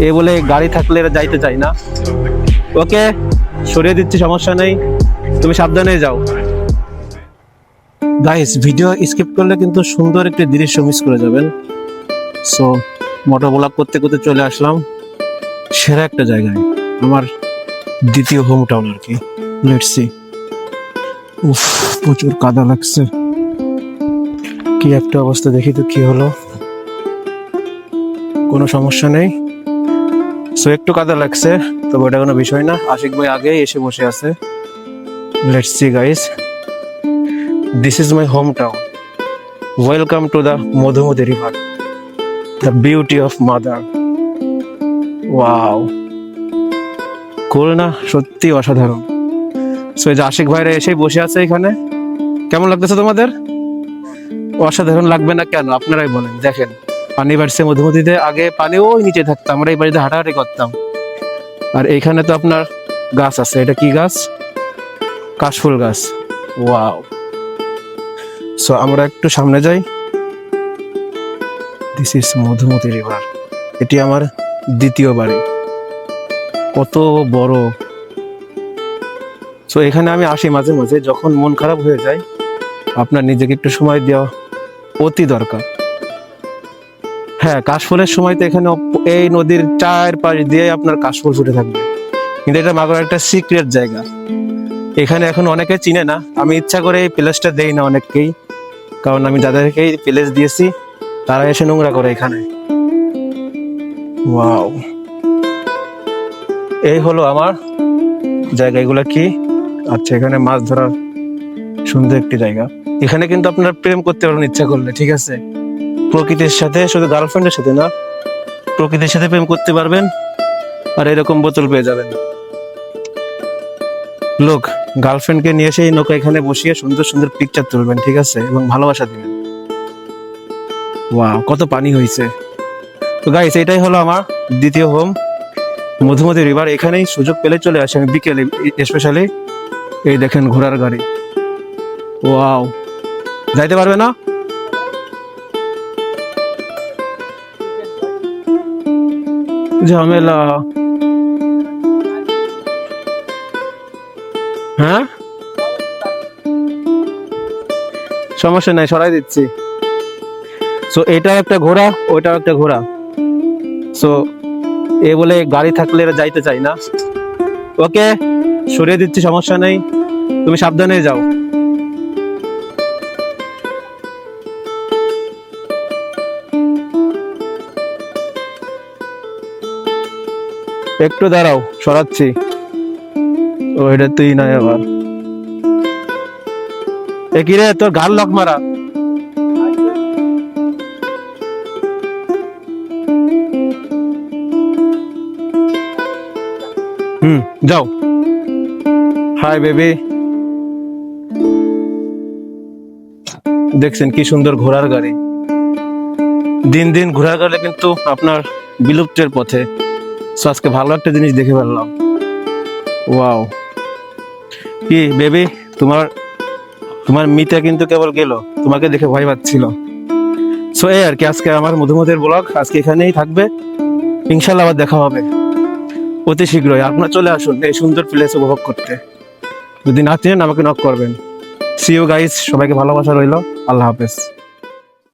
এ বলে গাড়ি থাকলে এরা যাইতে চাই না। ওকে, সরিয়ে দিচ্ছি, সমস্যা নেই। তুমি সাবধানে যাও। গাইস ভিডিও স্কিপ করলে কিন্তু সুন্দর একটি দৃশ্য মিস করে যাবেন। সো মোটর ব্লগ করতে করতে চলে আসলাম। সেরা একটা জায়গায়। আমার দ্বিতীয় হোম টাউন আর কি। লেটস উফ, প্রচুর কাদা লাগছে। কি একটা অবস্থা দেখি তো কি হলো। কোনো সমস্যা নেই। সো একটু কাদা লাগছে, তবে ওটা কোনো বিষয় না। আশিক ভাই আগেই এসে বসে আছে। Let's see guys this is my home town welcome to the Madhumati river the beauty of mother wow cool না? সত্যি অসাধারণ। সো এই যে আশিক ভাইরা এসেই বসে আছে এখানে। কেমন লাগতেছে তোমাদের? অসাধারণ লাগবে না কেন? আপনারাই বলেন, দেখেন। পানি বাড়ছে মধুমতিতে, আগে পানি ওই নিচে থাকতাম আমরা এই বাড়িতে হাঁটাহাঁটি করতাম। আর এইখানে তো আপনার গাছ আছে, এটা কি গাছ? কাশফুল গাছ। ওয়াও। সো আমরা একটু সামনে যাই। দিস ইজ মধুমতি রিভার এটি আমার দ্বিতীয় বাড়ি। কত বড়। সো এখানে আমি আসি মাঝে মাঝে, যখন মন খারাপ হয়ে যায়, আপনার নিজেকে একটু সময় দেওয়া অতি দরকার। হ্যাঁ কাশফুলের সময় তো এখানে এই নদীর চার পাশ দিয়ে আপনার কাশফুল ফুটে থাকবে। কিন্তু এটা মাগর একটা সিক্রেট জায়গা। এখানে এখন অনেকে চিনে না। আমি ইচ্ছা করে এই প্লেসটা দেই না অনেককেই। কারণ আমি যাদেরকে এই প্লেস দিয়েছি, তারা এসে নোংরা করে এখানে। ওয়াও এই হলো আমার জায়গা এগুলো কি? আচ্ছা এখানে মাছ ধরার সুন্দর একটি জায়গা। এখানে কিন্তু আপনার প্রেম করতে পারবেন, ইচ্ছা করলে, ঠিক আছে? প্রকৃতির সাথে, শুধু গার্লফ্রেন্ডের সাথে না, প্রকৃতির সাথে প্রেম করতে পারবেন আর এরকম বোতল পেয়ে যাবেন। লোক গার্লফ্রেন্ডকে নিয়ে এসে নৌকা এখানে বসিয়ে সুন্দর সুন্দর পিকচার তুলবেন, ঠিক আছে? এবং ভালোবাসা দিবেন। ওয়াও কত পানি হয়েছে। তো গাইস এটাই হলো আমার দ্বিতীয় হোম মধুমতি রিভার এখানেই সুযোগ পেলে চলে আসে আমি বিকেলে স্পেশালি এই দেখেন ঘোড়ার গাড়ি। ওয়াও যাইতে পারবে না? ঝামেলা। হ্যাঁ? সমস্যা নাই, সরাই দিচ্ছি। সো এটা একটা ঘোড়া, ওইটাও একটা ঘোড়া। সো এ বলে গাড়ি থাকলে এরা যাইতে চাই না। ওকে সরিয়ে দিচ্ছি, সমস্যা নেই। তুমি সাবধানে যাও। একটু দাঁড়াও, সরাচ্ছি। ও, এটা তুই নয় আবার। এ কি রে, তোর গাল লক মারা। হুম, যাও। Hi, baby. দেখছেন কি সুন্দর ঘোড়ার গাড়ি। দিন দিন ঘোড়ার গাড়ি কিন্তু আপনার বিলুপ্তের পথে। So, আজকে ভালো একটা জিনিস দেখে ফেললাম। ওয়াও কি বেবি তোমার তোমার মিতা কিন্তু কেবল গেল। তোমাকে দেখে ভয় পাচ্ছিল। সো এই আর কি আজকে আমার মধুমতের ব্লগ আজকে এখানেই থাকবে। ইনশাল্লাহ আবার দেখা হবে। অতি শীঘ্রই। আপনারা চলে আসুন এই সুন্দর প্লেস উপভোগ করতে। যদি না চেনেন আমাকে নক করবেন। সি ইউ গাইস সবাইকে ভালোবাসা রইল। আল্লাহ হাফেজ।